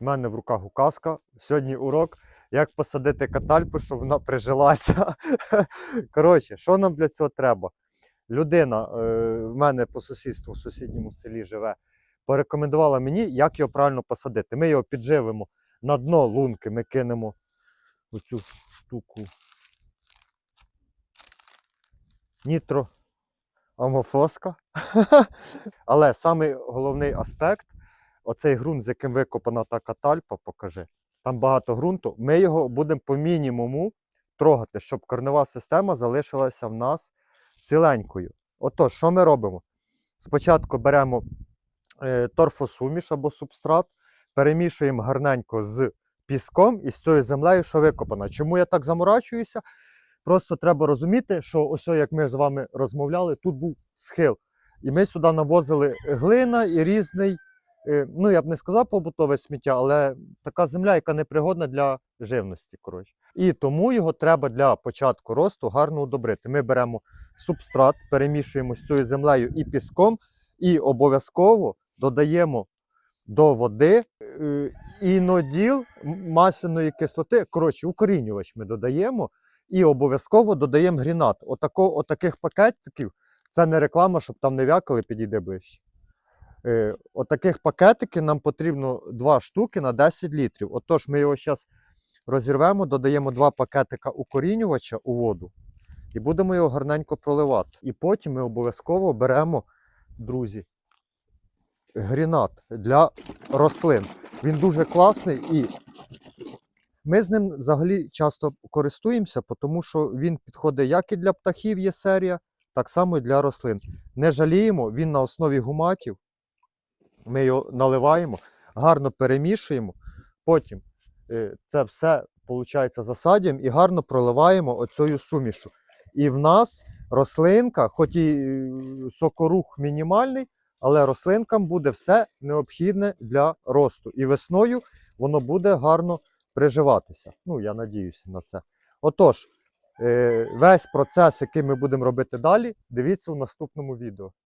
У мене в руках указка. Сьогодні урок, як посадити катальпу, щоб вона прижилася. Коротше, що нам для цього треба? Людина е, в мене по сусідству в сусідньому селі живе, порекомендувала мені, як його правильно посадити. Ми його підживимо на дно лунки, ми кинемо оцю штуку. Нітро амофоска. Але самий головний аспект оцей ґрунт, з яким викопана та катальпа, покажи. Там багато ґрунту. Ми його будемо по мінімуму трогати, щоб корнева система залишилася в нас ціленькою. Отож, що ми робимо? Спочатку беремо е, торфосуміш або субстрат, перемішуємо гарненько з піском і з цією землею, що викопана. Чому я так заморачуюся? Просто треба розуміти, що ось як ми з вами розмовляли, тут був схил. І ми сюди навозили глина і різний, ну я б не сказав побутове сміття, але така земля, яка непригодна для живності. Коротше. І тому його треба для початку росту гарно удобрити. Ми беремо субстрат, перемішуємо з цією землею і піском, і обов'язково додаємо до води е, іноділ масляної кислоти. Коротше, укорінювач ми додаємо. І обов'язково додаємо грінат. Отако, отаких пакетиків, це не реклама, щоб там не вякали, підійде ближче. Е, отаких пакетиків нам потрібно 2 штуки на 10 літрів. Отож, ми його зараз розірвемо, додаємо 2 пакетика укорінювача у воду і будемо його гарненько проливати. І потім ми обов'язково беремо, друзі, грінат для рослин. Він дуже класний і ми з ним взагалі часто користуємося, тому що він підходить як і для птахів є серія, так само і для рослин. Не жаліємо, він на основі гуматів. Ми його наливаємо, гарно перемішуємо. Потім е, це все, виходить, засадимо і гарно проливаємо оцею сумішу. І в нас рослинка, хоч і е, сокорух мінімальний, але рослинкам буде все необхідне для росту. І весною воно буде гарно приживатися. Ну, я надіюся на це. Отож, е, весь процес, який ми будемо робити далі, дивіться у наступному відео.